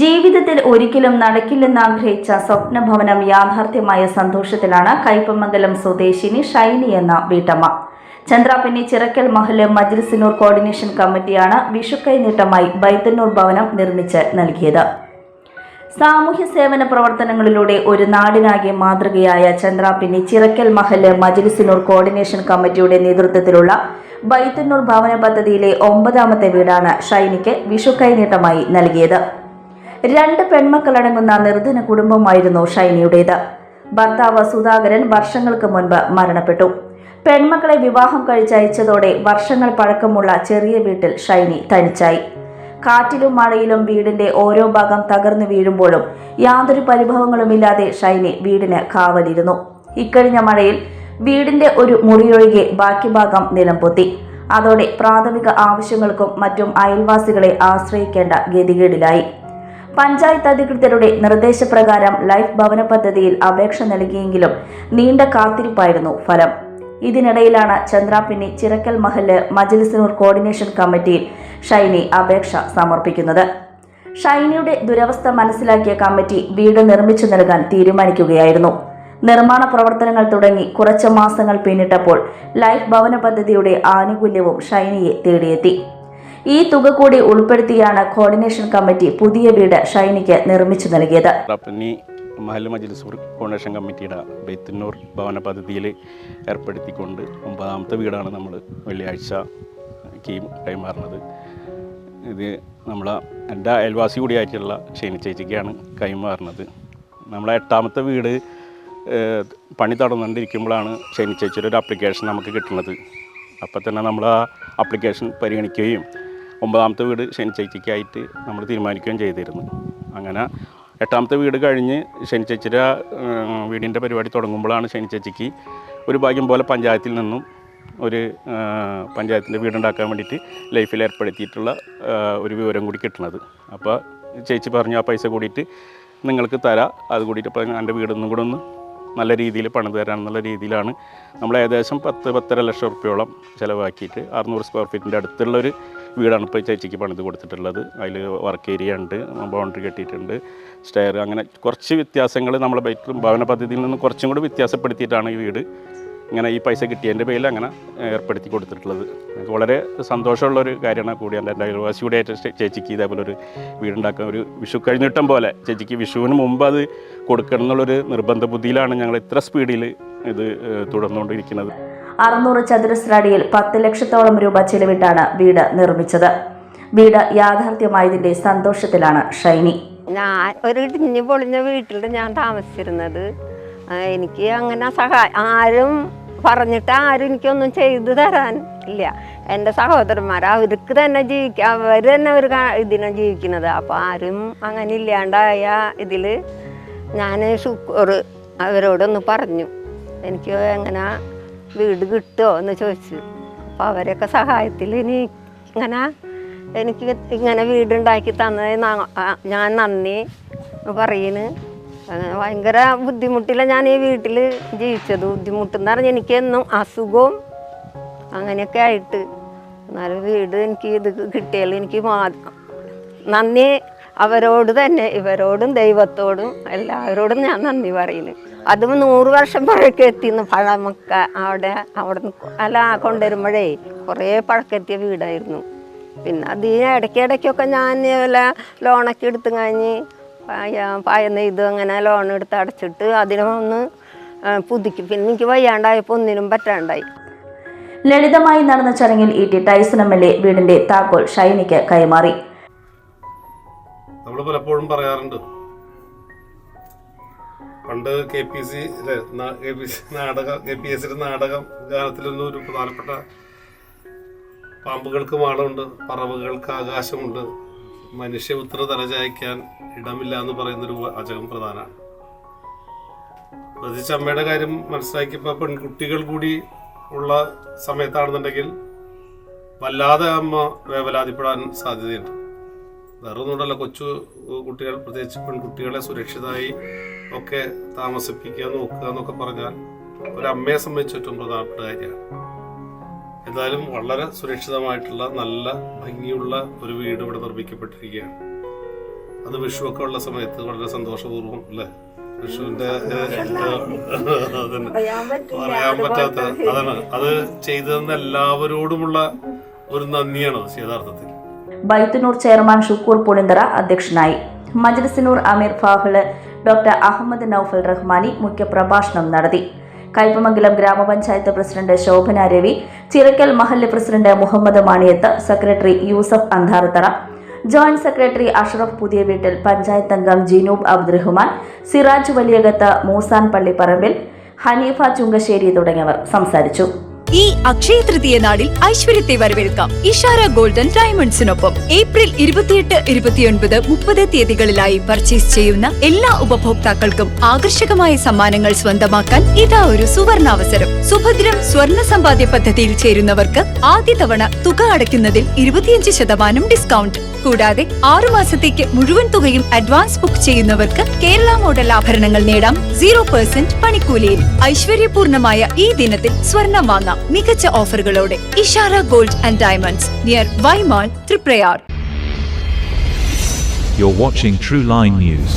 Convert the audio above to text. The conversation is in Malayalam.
ജീവിതത്തിൽ ഒരിക്കലും നടക്കില്ലെന്നാഗ്രഹിച്ച സ്വപ്നഭവനം യാഥാർത്ഥ്യമായ സന്തോഷത്തിലാണ് കൈപ്പമംഗലം സ്വദേശിനി ഷൈനി എന്ന വീട്ടമ്മ. ചന്ദ്രാപിന്നി ചിറക്കൽ മഹൽ മജ്ലിസിനൂർ കോർഡിനേഷൻ കമ്മിറ്റിയാണ് വിഷുക്കൈനീട്ടമായി ബൈത്തന്നൂർ ഭവനം നിർമ്മിച്ച് നൽകിയത്. സാമൂഹ്യ സേവന പ്രവർത്തനങ്ങളിലൂടെ ഒരു നാടിനാകെ മാതൃകയായ ചന്ദ്രാപിന്നി ചിറക്കൽ മഹൽ മജ്ലിസിനൂർ കോർഡിനേഷൻ കമ്മിറ്റിയുടെ നേതൃത്വത്തിലുള്ള ബൈത്തന്നൂർ ഭവന പദ്ധതിയിലെ ഒമ്പതാമത്തെ വീടാണ് ഷൈനിക്ക് വിഷുക്കൈനീട്ടമായി നൽകിയത്. രണ്ട് പെൺമക്കളടങ്ങുന്ന നിർധന കുടുംബമായിരുന്നു ഷൈനിയുടേത്. ഭർത്താവ് സുധാകരൻ വർഷങ്ങൾക്ക് മുൻപ് മരണപ്പെട്ടു. പെൺമക്കളെ വിവാഹം കഴിച്ചയച്ചതോടെ വർഷങ്ങൾ പഴക്കമുള്ള ചെറിയ വീട്ടിൽ ഷൈനി തനിച്ചായി. കാറ്റിലും മഴയിലും വീടിന്റെ ഓരോ ഭാഗം തകർന്നു വീഴുമ്പോഴും യാതൊരു പരിഭവങ്ങളുമില്ലാതെ ഷൈനി വീടിന് കാവലിരുന്നു. ഇക്കഴിഞ്ഞ മഴയിൽ വീടിന്റെ ഒരു മുറിയൊഴികെ ബാക്കി ഭാഗം നിലംപൊത്തി. അതോടെ പ്രാഥമിക ആവശ്യങ്ങൾക്കും മറ്റും അയൽവാസികളെ ആശ്രയിക്കേണ്ട ഗതികേടിലായി. പഞ്ചായത്ത് അധികൃതരുടെ നിർദ്ദേശപ്രകാരം ലൈഫ് ഭവന പദ്ധതിയിൽ അപേക്ഷ നൽകിയെങ്കിലും നീണ്ട കാത്തിരിപ്പായിരുന്നു ഫലം. ഇതിനിടയിലാണ് ചന്ദ്രാപിന്നി ചിറക്കൽ മഹൽ മജ്ലിസിനൂർ കോർഡിനേഷൻ കമ്മിറ്റിയിൽ ഷൈനി അപേക്ഷ സമർപ്പിക്കുന്നത്. ഷൈനിയുടെ ദുരവസ്ഥ മനസ്സിലാക്കിയ കമ്മിറ്റി വീട് നിർമ്മിച്ചു നൽകാൻ തീരുമാനിക്കുകയായിരുന്നു. നിർമ്മാണ പ്രവർത്തനങ്ങൾ തുടങ്ങി കുറച്ച് മാസങ്ങൾ പിന്നിട്ടപ്പോൾ ലൈഫ് ഭവന പദ്ധതിയുടെ ആനുകൂല്യവും ഷൈനിയെ തേടിയെത്തി. ഈ തുക കൂടി ഉൾപ്പെടുത്തിയാണ് കോർഡിനേഷൻ കമ്മിറ്റി പുതിയ വീട് ഷൈനിക്ക് നിർമ്മിച്ചു നൽകിയത്. കോർഡിനേഷൻ കമ്മിറ്റിയുടെ ബൈത്തന്നൂർ ഭവന പദ്ധതിയിൽ ഏർപ്പെടുത്തിക്കൊണ്ട് ഒമ്പതാമത്തെ വീടാണ് നമ്മൾ വെള്ളിയാഴ്ച കൈമാറുന്നത്. ഇത് നമ്മളെ എന്റെ അയൽവാസി കൂടിയായിട്ടുള്ള ഷെയ്നി ചേച്ചിക്കാണ് കൈമാറുന്നത്. നമ്മളെ എട്ടാമത്തെ വീട് പണി തടന്നുകൊണ്ടിരിക്കുമ്പോഴാണ് ഷെയ്നി ചേച്ചിയുടെ ഒരു ആപ്ലിക്കേഷൻ നമുക്ക് കിട്ടുന്നത്. അപ്പോൾ തന്നെ നമ്മൾ ആ ആപ്ലിക്കേഷൻ പരിഗണിക്കുകയും ഒമ്പതാമത്തെ വീട് ശനി ചേച്ചിക്കായിട്ട് നമ്മൾ തീരുമാനിക്കുകയും ചെയ്തിരുന്നു. അങ്ങനെ എട്ടാമത്തെ വീട് കഴിഞ്ഞ് ശനി ചേച്ചിയുടെ വീടിന്റെ പരിപാടി തുടങ്ങുമ്പോഴാണ് ശനി ചേച്ചിക്ക് ഒരു ഭാഗ്യം പോലെ പഞ്ചായത്തിൽ നിന്നും ഒരു പഞ്ചായത്തിന്റെ വീടുണ്ടാക്കാൻ വേണ്ടിയിട്ട് ലൈഫിൽ ഏർപ്പെടുത്തിയിട്ടുള്ള ഒരു വിവരം കൂടി കിട്ടുന്നത്. അപ്പോൾ ചേച്ചി പറഞ്ഞു ആ പൈസ കൂടിയിട്ട് നിങ്ങൾക്ക് തരാം. അത് കൂടിയിട്ട് ഇപ്പോൾ എന്റെ വീടൊന്നും കൂടെ ഒന്ന് നല്ല രീതിയിൽ പണിത് തരാമെന്നുള്ള രീതിയിലാണ് നമ്മൾ ഏകദേശം പത്ത് പത്തര ലക്ഷം റുപ്യോളം ചിലവാക്കിയിട്ട് അറുന്നൂറ് സ്ക്വയർ ഫീറ്റിന്റെ അടുത്തുള്ളൊരു വീടാണ് ഇപ്പോൾ ചേച്ചിക്ക് പണിത് കൊടുത്തിട്ടുള്ളത്. അതിൽ വർക്ക് ഏരിയ ഉണ്ട് ബൗണ്ടറി കെട്ടിയിട്ടുണ്ട് സ്റ്റെയർ അങ്ങനെ കുറച്ച് വ്യത്യാസങ്ങൾ നമ്മളെ ബൈക്ക് ഭവന പദ്ധതിയിൽ നിന്ന് കുറച്ചും കൂടി വ്യത്യാസപ്പെടുത്തിയിട്ടാണ് ഈ വീട് ഇങ്ങനെ ഈ പൈസ കിട്ടിയതിന്റെ പേരിൽ അങ്ങനെ ഏർപ്പെടുത്തി കൊടുത്തിട്ടുള്ളത്. എനിക്ക് വളരെ സന്തോഷമുള്ള ഒരു കാര്യമാണ് കൂടിയാണ് എന്റെ അയൽവാസി അയൽവാസിയുടെ ആയിട്ട് ചേച്ചിക്ക് ഇതേപോലെ ഒരു വീടുണ്ടാക്കാൻ ഒരു വിഷു കഴിഞ്ഞിട്ടം പോലെ. ചേച്ചിക്ക് വിഷുവിന് മുമ്പ് അത് കൊടുക്കണം എന്നുള്ളൊരു നിർബന്ധ ബുദ്ധിയിലാണ് ഞങ്ങൾ ഇത്ര സ്പീഡിൽ ഇത് തുടർന്നുകൊണ്ടിരിക്കുന്നത്. അറുന്നൂറ് ചതുരശ്ര അടിയിൽ പത്ത് ലക്ഷത്തോളം രൂപ ചെലവിട്ടാണ് വീട് നിർമ്മിച്ചത്. വീട് യാഥാർത്ഥ്യമായതിന്റെ സന്തോഷത്തിലാണ് ഷൈനി. ഞാൻ ഒരു ഇടിഞ്ഞ് പൊളിഞ്ഞ വീട്ടിൽ ഞാൻ താമസിച്ചിരുന്നത്. എനിക്ക് അങ്ങനെ സഹായ ആരും പറഞ്ഞിട്ട് ആരും എനിക്കൊന്നും ചെയ്തു തരാൻ ഇല്ല. എന്റെ സഹോദരന്മാർ അവർക്ക് തന്നെ ജീവിക്കുക അവർ തന്നെ ഒരു ഇതിനാണ് ജീവിക്കുന്നത്. അപ്പോൾ ആരും അങ്ങനെ ഇല്ലാണ്ടായ ഇതിൽ ഞാൻ ഷുക്കൂർ അവരോടൊന്ന് പറഞ്ഞു. എനിക്ക് എങ്ങനെ വീട് കിട്ടുമോ എന്ന് ചോദിച്ചു. അപ്പോൾ അവരൊക്കെ സഹായത്തിൽ ഇനി ഇങ്ങനെ എനിക്ക് ഇങ്ങനെ വീടുണ്ടാക്കി തന്നത് ഞാൻ നന്ദി പറയുന്നു ഭയങ്കര ബുദ്ധിമുട്ടില്ല ഞാൻ ഈ വീട്ടിൽ ജീവിച്ചത്. ബുദ്ധിമുട്ടെന്ന് പറഞ്ഞാൽ എനിക്ക് എന്നും അസുഖവും അങ്ങനെയൊക്കെ ആയിട്ട്. എന്നാലും വീട് എനിക്ക് ഇത് കിട്ടിയാൽ എനിക്ക് നന്ദി അവരോട് തന്നെ ഇവരോടും ദൈവത്തോടും എല്ലാവരോടും ഞാൻ നന്ദി പറയുന്നു അതും നൂറ് വർഷം പഴക്കം എത്തിന്ന് പഴമക്ക അവിടെ അവിടെ അല്ല കൊണ്ടുവരുമ്പോഴേ കുറേ പഴക്കെത്തിയ വീടായിരുന്നു. പിന്നെ അതിന് ഇടയ്ക്കിടയ്ക്കൊക്കെ ഞാൻ വല്ല ലോണൊക്കെ എടുത്ത് കഴിഞ്ഞ് പായ പായ നെയ്ത് അങ്ങനെ ലോൺ എടുത്ത് അടച്ചിട്ട് അതിനെ ഒന്ന് പുതുക്കി. പിന്നെ എനിക്ക് വയ്യാണ്ടായപ്പോൾ ഒന്നിനും പറ്റാണ്ടായി. ലളിതമായി നടന്ന ചടങ്ങിൽ E T Tyson M L A വീടിന്റെ താക്കോൽ ഷൈനിക്ക് കൈമാറി. നമ്മൾ പലപ്പോഴും പറയാറുണ്ട് പണ്ട് K P C K P C നാടകം കെ പി എസ് നാടകം ഗാനത്തിലൊന്നും ഒരു പ്രധാനപ്പെട്ട പാമ്പുകൾക്ക് മാളമുണ്ട് പറവുകൾക്ക് ആകാശമുണ്ട്. മനുഷ്യപുത്ര തലചായ്ക്കാൻ ഇടമില്ല എന്ന് പറയുന്നൊരു വാചകം പ്രധാനമാണ്. പ്രത്യേകിച്ച് അമ്മയുടെ കാര്യം മനസ്സിലാക്കിയപ്പോൾ പെൺകുട്ടികൾ കൂടി ഉള്ള സമയത്താണെന്നുണ്ടെങ്കിൽ വല്ലാതെ അമ്മ വേവലാതിപ്പെടാൻ സാധ്യതയുണ്ട്. വേറെ കൊച്ചു കുട്ടികൾ പ്രത്യേകിച്ച് പെൺകുട്ടികളെ സുരക്ഷിതമായി ഒക്കെ താമസിപ്പിക്കുക നോക്കുക എന്നൊക്കെ പറഞ്ഞാൽ ഒരമ്മയെ സംബന്ധിച്ച് ഏറ്റവും പ്രധാനപ്പെട്ട കാര്യമാണ്. എന്തായാലും വളരെ സുരക്ഷിതമായിട്ടുള്ള നല്ല ഭംഗിയുള്ള ഒരു വീട് ഇവിടെ നിർമ്മിക്കപ്പെട്ടിരിക്കുകയാണ്. അത് വിഷുവൊക്കെ ഉള്ള സമയത്ത് വളരെ സന്തോഷപൂർവം അല്ലേ? വിഷുവിന്റെ പറയാൻ പറ്റാത്ത അതാണ്. അത് ചെയ്തതെന്ന് എല്ലാവരോടുമുള്ള ഒരു നന്ദിയാണ് യഥാർത്ഥത്തിൽ ബൈത്തുനൂർ ചെയർമാൻ ഷുക്കൂർ പുളിന്തറ അധ്യക്ഷനായി. മജ്ലിസിനൂർ അമീർ ഫാഹിൾ ഡോക്ടർ അഹമ്മദ് നൌഫൽ റഹ്മാനി മുഖ്യപ്രഭാഷണം നടത്തി. കൈപ്പമംഗലം ഗ്രാമപഞ്ചായത്ത് പ്രസിഡന്റ് ശോഭന രവി ചിറക്കൽ മഹല്ല് president Muhammad Maniyath secretary Yusuf Antharathara joint secretary Ashraf പുതിയ വീട്ടിൽ പഞ്ചായത്ത് അംഗം ജിനൂബ് അബ്ദുറഹ്മാൻ സിറാജ് വലിയകത്ത് മൂസാൻ പള്ളിപ്പറമ്പിൽ ഹനീഫ ചുങ്കശ്ശേരി തുടങ്ങിയവർ സംസാരിച്ചു. ഈ അക്ഷയ തൃതീയ നാളിൽ ഐശ്വര്യത്തെ വരവേൽക്കാം. ഇഷാര ഗോൾഡൻ ഡയമണ്ട്സിനൊപ്പം ഏപ്രിൽ ഇരുപത്തിയെട്ട് ഇരുപത്തിയൊൻപത് മുപ്പത് തീയതികളിലായി പർച്ചേസ് ചെയ്യുന്ന എല്ലാ ഉപഭോക്താക്കൾക്കും ആകർഷകമായ സമ്മാനങ്ങൾ സ്വന്തമാക്കാൻ ഇതാ ഒരു സുവർണാവസരം. സുഭദ്രം സ്വർണ സമ്പാദ്യ പദ്ധതിയിൽ ചേരുന്നവർക്ക് ആദ്യ തവണ തുക അടയ്ക്കുന്നതിൽ ഇരുപത്തിയഞ്ച് ശതമാനം ഡിസ്കൗണ്ട്. കൂടാതെ ആറു മാസത്തേക്ക് മുഴുവൻ തുകയും അഡ്വാൻസ് ബുക്ക് ചെയ്യുന്നവർക്ക് കേരള മോഡൽ ആഭരണങ്ങൾ നേടാം. സീറോ പെർസെന്റ് പണിക്കൂലിയിൽ ഐശ്വര്യപൂർണമായ ഈ ദിനത്തിൽ സ്വർണം വാങ്ങാം. മികച്ച ഓഫറുകളോടെ Ishara gold and diamonds near Y Mall Thriprayar You're watching True Line News.